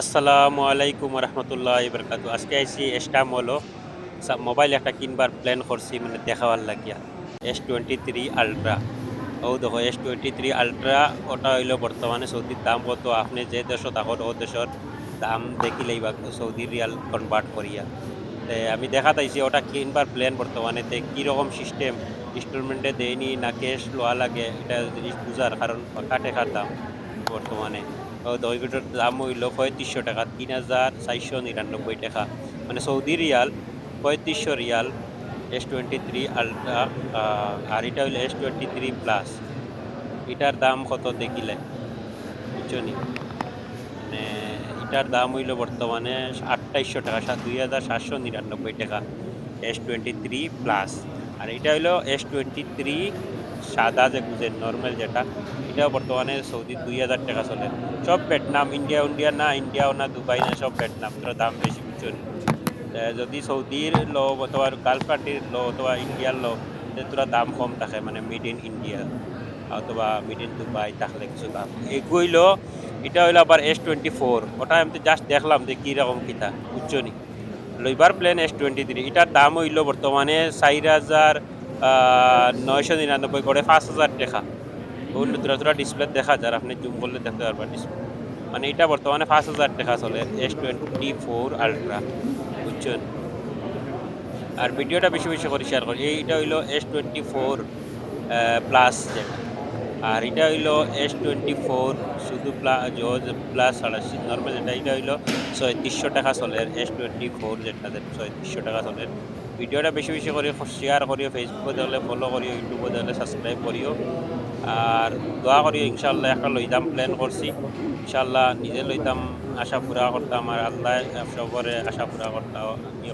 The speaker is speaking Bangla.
আসসালামু আলাইকুম রহমতুল্লাহ বরকাতু আজকে আইসি এসটাম হলো মোবাইল একটা কিনবার প্ল্যান করছি মানে দেখাবার লাগিয়া। এস টোয়েন্টি থ্রি আলট্রা ও দেখো এস টোয়েন্টি থ্রি আলট্রা ওটা হইল বর্তমানে সৌদির দাম কত? আপনি যে দেশত থাকত, ও দেশের দাম দেখিলেই বা সৌদি রিয়াল কনভার্ট করিয়া। তে, আমি দেখা তাইছি ওটা কিনবার প্ল্যান বর্তমানে। তে, কীরকম সিস্টেম ইনস্টলমেন্টে দেয়নি, না ক্যাশ লওয়া লাগে, এটা জিনিস বুঝার কারণ পাকা টেকার দাম বর্তমানে? ও দইগুটোর দাম হইল পঁয়ত্রিশশো টাকা, তিন হাজার চারশো নিরানব্বই টাকা। মানে সৌদি রিয়াল পঁয়ত্রিশশো riyal S twenty three Ultra আর এটা হইল এস টোয়েন্টি থ্রি প্লাস এটার দাম কত দেখিলে? বুঝছ মানে এটার দাম হইল বর্তমানে আটটাইশশো টাকা সাত দুই হাজার সাতশো নিরানব্বই টাকা এস টোয়েন্টি থ্রি প্লাস আর এটা হইল এস টোয়েন্টি থ্রি সাদা যে যে নর্মাল যেটা, এটাও বর্তমানে সৌদি দুই হাজার টাকা চলে। সব ভিয়েতনাম, ইন্ডিয়া ইন্ডিয়া না, ইন্ডিয়াও না, দুবাই না, সব ভিয়েতনাম তোরা দাম বেশি বুঝছ যদি সৌদির লো অথবা গালফ কান্ট্রির লো অথবা ইন্ডিয়ার লো তোরা দাম কম থাকে মানে মেড ইন ইন্ডিয়া অথবা মেড ইন দুবাই থাকলে কিছু দাম। এগুইলো এটা হইল আবার এস টোয়েন্টি ফোর ওটা আমি জাস্ট দেখলাম যে কীরকম কিতা, বুঝছ নি? লইবার প্লেন এস টোয়েন্টি থ্রি এটার দাম হইল বর্তমানে চার হাজার নয়শো নিরানব্বই করে পাঁচ হাজার টাকা। ওগুলো তোরা তোরা ডিসপ্লে দেখা যার, আপনি জুম করলে দেখতে পারবেন ডিসপ্লে মানে এটা বর্তমানে পাঁচ হাজার টাকা চলে এস টোয়েন্টি ফোর আলট্রা বুঝছেন? আর ভিডিওটা বেশি বেশি করে শেয়ার করি। এইটা হইল এস টোয়েন্টি ফোর প্লাস যেটা। আর এটা হইল এস টোয়েন্টি ফোর শুধু প্লাস প্লাস ছাড়া নর্মাল যেটা, এটা হইল ছয়ত্রিশশো টাকা চলে এস টোয়েন্টি ফোর যেটা ছয়ত্রিশশো টাকা চলে ভিডিওটা বেশি বেশি করে শেয়ার করিও ফেসবুকে দেখলে ফলো করিও ইউটিউবে দেখলে সাবস্ক্রাইব করিও। আর দোয়া করিও ইনশাল্লাহ একটা লইতাম প্ল্যান করছি। ইনশাল্লাহ নিজে লইতাম, আশা পুরা করতাম, আর আল্লাহ সবরে আশা পুরা করতাম। আমি